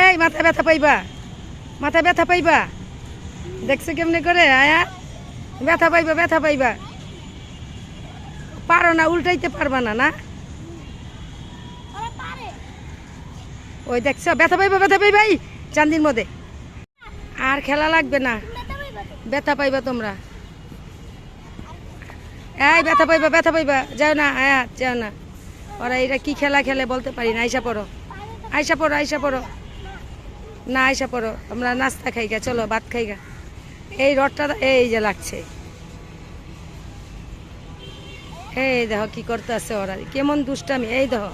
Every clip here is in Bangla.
এই মাথা ব্যথা পাইবা। মাথা ব্যথা পাইবা। দেখছ কেমনে করে আয়া? ব্যথা পাইবা ব্যথা পাইবা। পারো না উল্টাইতে পারবা না না? ওই দেখছ ব্যথা পাইবা ব্যথা পাইবাই চান্দির মধ্যে। আর খেলা লাগবে না। ব্যথা পাইবা তোমরা। এই ব্যথা পাইবা ব্যথা পাইবা। যাও না, আয়া, যাও না। ওরা এটা কি খেলা খেলে বলতে পারি না, আইসা পড়ো। আইসা পড়ো আইসা পড়ো। না, আইসা পড়ো। আমরা নাস্তা খাই গা চলো, ভাত খাই গা এই রডটা এই যে লাগছে। এই দেখো কি করতে আছে ওরা। কেমন দুষ্টামি। এই দেখো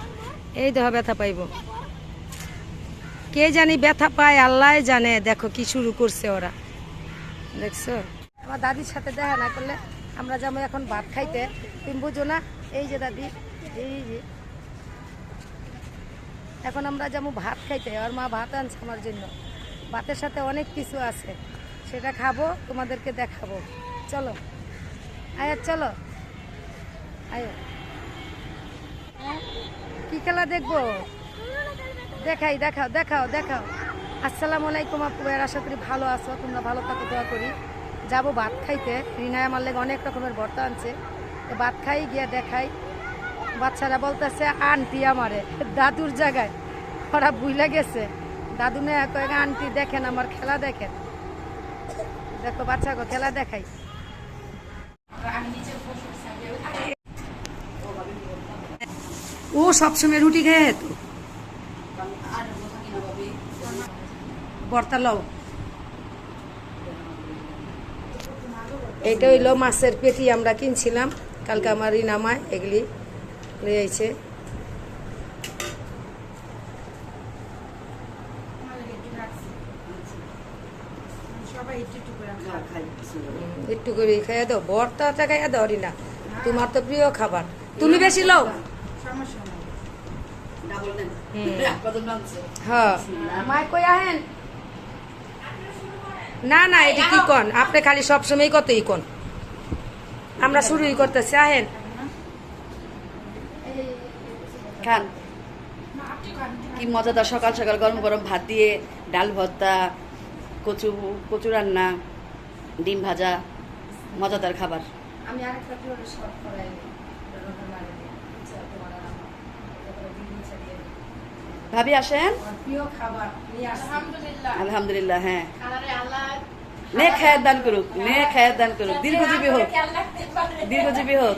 এই দেখো ব্যথা পাইব। কে জানি ব্যথা পায়, আল্লাহ জানে। দেখো কি শুরু করছে ওরা। দেখছ? আমার দাদির সাথে দেখা না করলে আমরা যাব এখন ভাত খাইতে। তুমি বুঝো না? এই যে দাদি, এই যে। এখন আমরা যাব ভাত খাইতে, আর মা ভাত আনছে আমার জন্য। ভাতের সাথে অনেক কিছু আছে। সেটা খাব, তোমাদেরকে দেখাবো। চলো। আয়া, চলো। আয়ো। হ্যাঁ? কি খেলা দেখব? দেখাই, দেখাও দেখাও দেখাও। আসসালামু আলাইকুম আপু, এর আশা করি ভালো আছো। তোমরা ভালো থাকো, দোয়া করি। যাব ভাত খাইতে। রিনায় আমার লেগে অনেক রকমের ভর্তা আনছে। তো ভাত খাই, গিয়া দেখাই। বাচ্চারা বলতেছে, আন্টি আমারে, দাদুর জায়গায়। ওরা বুইলা গেছে। দাদু নে কয়েক আন্টি দেখেন আমার খেলা দেখেন। দেখো বাচ্চাকে খেলা দেখাই। ও, সবসময় রুটি খেয়ে তো। বর্তা লও। এইটা হইল মাছের পেটি আমরা কিনছিলাম। কালকে আমার রিনামায় এগুলি নিয়ে আইছে। একটু করে খাইয়া দাও। ভর্তাটা খাইয়া দাও রিনা। তোমার তো প্রিয় খাবার। তুমি বেশি লও। হ্যাঁ। মায় কই আহেন? না না এটা কি কন? আপনি খালি সবসময় কতই কন? আমরা শুরুই করতেছি আহেন। খান। কি মজাদার সকাল সকাল গরম গরম ভাত দিয়ে ডাল ভর্তা কচু কচু রান্না ডিম ভাজা মজাদার খাবার। আমি আরেকটা ভাবি আসেন? আলহামদুলিল্লাহ। হ্যাঁ। নে খায়ের দান করুক নে খায়ের দান করুক। দীর্ঘজীবী হোক। দীর্ঘজীবী হোক।